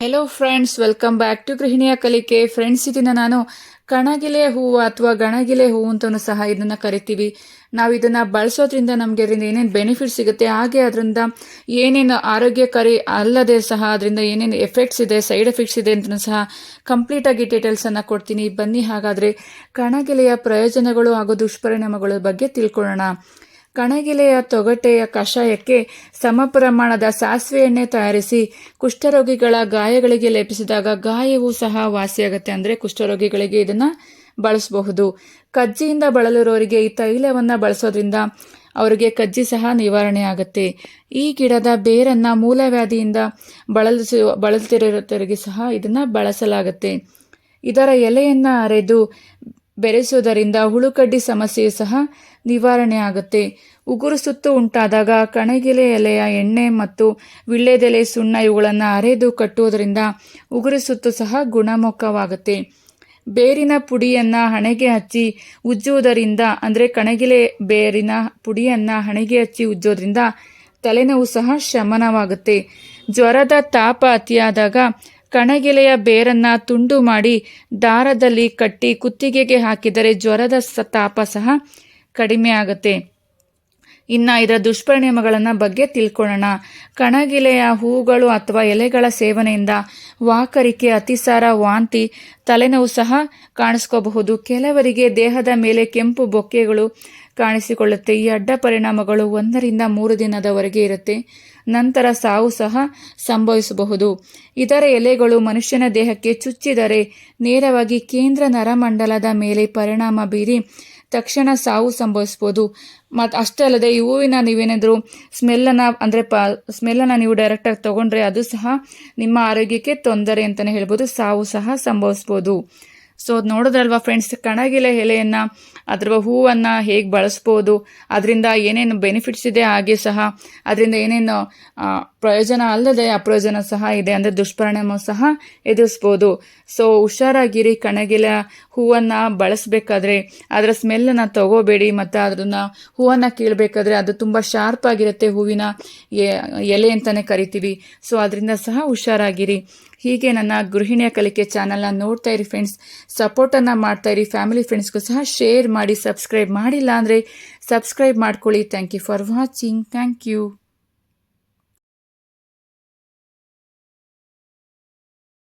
Hello friends welcome back to ಗೃಹಿಣಿಯ ಕಲಿಕೆ friends ಇದನ್ನ ನಾನು. ಕಣಗಿಲೆ ಹೂವು ಅಥವಾ ಗಣಗಿಲೆ ಹೂವು ಅಂತಲೂ ಸಹ ಇದನ್ನ ಕರಿತೀವಿ. ನಾವು ಇದನ್ನ ಬಳಸೋದ್ರಿಂದ ನಮಗೆ ಅದರಿಂದ ಏನೇನು ಬೆನಿಫಿಟ್ ಸಿಗುತ್ತೆ, ಹಾಗೆ ಅದರಿಂದ ಏನೇನು ಆರೋಗ್ಯಕಾರಿ ಅಲ್ಲದೆ ಸಹ ಅದರಿಂದ ಏನೇನು ಎಫೆಕ್ಟ್ಸ್ ಇದೆ ಸೈಡ್ ಎಫೆಕ್ಟ್ಸ್ ಇದೆ ಅಂತ ಸಹ ಕಂಪ್ಲೀಟಾಗಿ ಡೀಟೇಲ್ಸನ್ನು ಕೊಡ್ತೀನಿ. ಬನ್ನಿ ಹಾಗಾದರೆ ಕಣಗಿಲೆಯ ಪ್ರಯೋಜನಗಳು ಹಾಗೂ ದುಷ್ಪರಿಣಾಮಗಳ ಬಗ್ಗೆ ತಿಳ್ಕೊಳ್ಳೋಣ. ಕಣಗಿಲೆಯ ತೊಗಟೆಯ ಕಷಾಯಕ್ಕೆ ಸಮ ಪ್ರಮಾಣದ ಸಾಸಿವೆ ಎಣ್ಣೆ ತಯಾರಿಸಿ ಕುಷ್ಠರೋಗಿಗಳ ಗಾಯಗಳಿಗೆ ಲೇಪಿಸಿದಾಗ ಗಾಯವೂ ಸಹ ವಾಸಿಯಾಗುತ್ತೆ ಅಂದರೆ ಕುಷ್ಠರೋಗಿಗಳಿಗೆ ಇದನ್ನು ಬಳಸಬಹುದು. ಕಜ್ಜಿಯಿಂದ ಬಳಲಿರೋರಿಗೆ ಈ ತೈಲವನ್ನು ಬಳಸೋದ್ರಿಂದ ಅವರಿಗೆ ಕಜ್ಜಿ ಸಹ ನಿವಾರಣೆ ಆಗುತ್ತೆ. ಈ ಗಿಡದ ಬೇರನ್ನು ಮೂಲವ್ಯಾಧಿಯಿಂದ ಬಳಲಿಸಿ ಬಳಲ್ತಿರೋರಿಗೆ ಸಹ ಇದನ್ನು ಬಳಸಲಾಗುತ್ತೆ. ಇದರ ಎಲೆಯನ್ನು ಅರೆದು ಬೆರೆಸುವುದರಿಂದ ಹುಳುಕಡ್ಡಿ ಸಮಸ್ಯೆ ಸಹ ನಿವಾರಣೆ ಆಗುತ್ತೆ. ಉಗುರು ಸುತ್ತು ಉಂಟಾದಾಗ ಕಣಗಿಲೆ ಎಲೆಯ ಎಣ್ಣೆ ಮತ್ತು ವಿಳ್ಳೆದೆಲೆ ಸುಣ್ಣ ಇವುಗಳನ್ನು ಅರೆದು ಕಟ್ಟುವುದರಿಂದ ಉಗುರು ಸುತ್ತು ಸಹ ಗುಣಮುಖವಾಗುತ್ತೆ. ಬೇರಿನ ಪುಡಿಯನ್ನು ಹಣೆಗೆ ಹಚ್ಚಿ ಉಜ್ಜುವುದರಿಂದ, ಅಂದರೆ ಕಣಗಿಲೆ ಬೇರಿನ ಪುಡಿಯನ್ನು ಹಣೆಗೆ ಹಚ್ಚಿ ಉಜ್ಜೋದ್ರಿಂದ ತಲೆನೋವು ಸಹ ಶಮನವಾಗುತ್ತೆ. ಜ್ವರದ ತಾಪ ಅತಿಯಾದಾಗ ಕಣಗಿಲೆಯ ಬೇರನ್ನ ತುಂಡು ಮಾಡಿ ದಾರದಲ್ಲಿ ಕಟ್ಟಿ ಕುತ್ತಿಗೆಗೆ ಹಾಕಿದರೆ ಜ್ವರದ ತಾಪ ಸಹ ಕಡಿಮೆ ಆಗುತ್ತೆ. ಇನ್ನು ಇದರ ದುಷ್ಪರಿಣಾಮಗಳನ್ನು ಬಗ್ಗೆ ತಿಳ್ಕೊಳ್ಳೋಣ ಕಣಗಿಲೆಯ ಹೂಗಳು ಅಥವಾ ಎಲೆಗಳ ಸೇವನೆಯಿಂದ ವಾಕರಿಕೆ, ಅತಿಸಾರ, ವಾಂತಿ ತಲೆನೋವು ಸಹ ಕಾಣಿಸ್ಕೋಬಹುದು. ಕೆಲವರಿಗೆ ದೇಹದ ಮೇಲೆ ಕೆಂಪು ಬೊಕ್ಕೆಗಳು ಕಾಣಿಸಿಕೊಳ್ಳುತ್ತೆ. ಈ ಅಡ್ಡ ಪರಿಣಾಮಗಳು ಒಂದರಿಂದ ಮೂರು ದಿನದವರೆಗೆ ಇರುತ್ತೆ. ನಂತರ ಸಾವು ಸಹ ಸಂಭವಿಸಬಹುದು. ಇದರ ಎಲೆಗಳು ಮನುಷ್ಯನ ದೇಹಕ್ಕೆ ಚುಚ್ಚಿದರೆ ನೇರವಾಗಿ ಕೇಂದ್ರ ನರಮಂಡಲದ ಮೇಲೆ ಪರಿಣಾಮ ಬೀರಿ ತಕ್ಷಣ ಸಾವು ಸಂಭವಿಸ್ಬೋದು. ಮತ್ತು ಅಷ್ಟೇ ಅಲ್ಲದೆ ಈ ಹೂವಿನ ನೀವೇನಾದರೂ ಸ್ಮೆಲ್ಲನ್ನು ಅಂದರೆ ಪ, ಸ್ಮೆಲ್ಲನ್ನು ನೀವು ಡೈರೆಕ್ಟಾಗಿ ತೊಗೊಂಡ್ರೆ ಅದು ಸಹ ನಿಮ್ಮ ಆರೋಗ್ಯಕ್ಕೆ ತೊಂದರೆ ಅಂತಲೇ ಹೇಳ್ಬೋದು. ಸಾವು ಸಹ ಸಂಭವಿಸ್ಬೋದು. ಸೊ ನೋಡಿದ್ರಲ್ವಾ ಫ್ರೆಂಡ್ಸ್ ಕಣಗಿಲೆ ಎಲೆಯನ್ನು ಅದರ ಹೂವನ್ನು ಹೇಗೆ ಬಳಸ್ಬೋದು, ಅದರಿಂದ ಏನೇನು ಬೆನಿಫಿಟ್ಸ್ ಇದೆ ಹಾಗೆ ಸಹ, ಅದರಿಂದ ಏನೇನು ಪ್ರಯೋಜನ ಅಲ್ಲದೆ ಅಪ್ರಯೋಜನ ಸಹ ಇದೆ ಅಂದರೆ ದುಷ್ಪರಿಣಾಮ ಸಹ ಎದುರಿಸ್ಬೋದು. ಸೊ ಹುಷಾರಾಗಿರಿ ಕಣಗಿಲೆ ಹೂವನ್ನು ಬಳಸಬೇಕಾದ್ರೆ ಅದರ ಸ್ಮೆಲ್ಲನ್ನು ತಗೋಬೇಡಿ ಮತ್ತು ಅದನ್ನ ಹೂವನ್ನು ಕೀಳಬೇಕಾದ್ರೆ ಅದು ತುಂಬ ಶಾರ್ಪ್ ಆಗಿರುತ್ತೆ ಹೂವಿನ ಎಲೆ ಅಂತಲೇ ಕರಿತೀವಿ. ಸೊ ಅದರಿಂದ ಸಹ ಹುಷಾರಾಗಿರಿ. ಹೀಗೆ ನನ್ನ ಗೃಹಿಣಿಯ ಕಲಿಕೆ ಚಾನಲ್ನ ನೋಡ್ತಾ ಇರಿ ಫ್ರೆಂಡ್ಸ್ ಸಪೋರ್ಟನ್ನು ಮಾಡ್ತಾ ಇರಿ. ಫ್ಯಾಮಿಲಿ ಫ್ರೆಂಡ್ಸ್ಗೂ ಸಹ ಶೇರ್ ಮಾಡಿ ಸಬ್ಸ್ಕ್ರೈಬ್ ಮಾಡಿಲ್ಲ ಅಂದರೆ ಸಬ್ಸ್ಕ್ರೈಬ್ ಮಾಡ್ಕೊಳ್ಳಿ. Thank you for watching thank you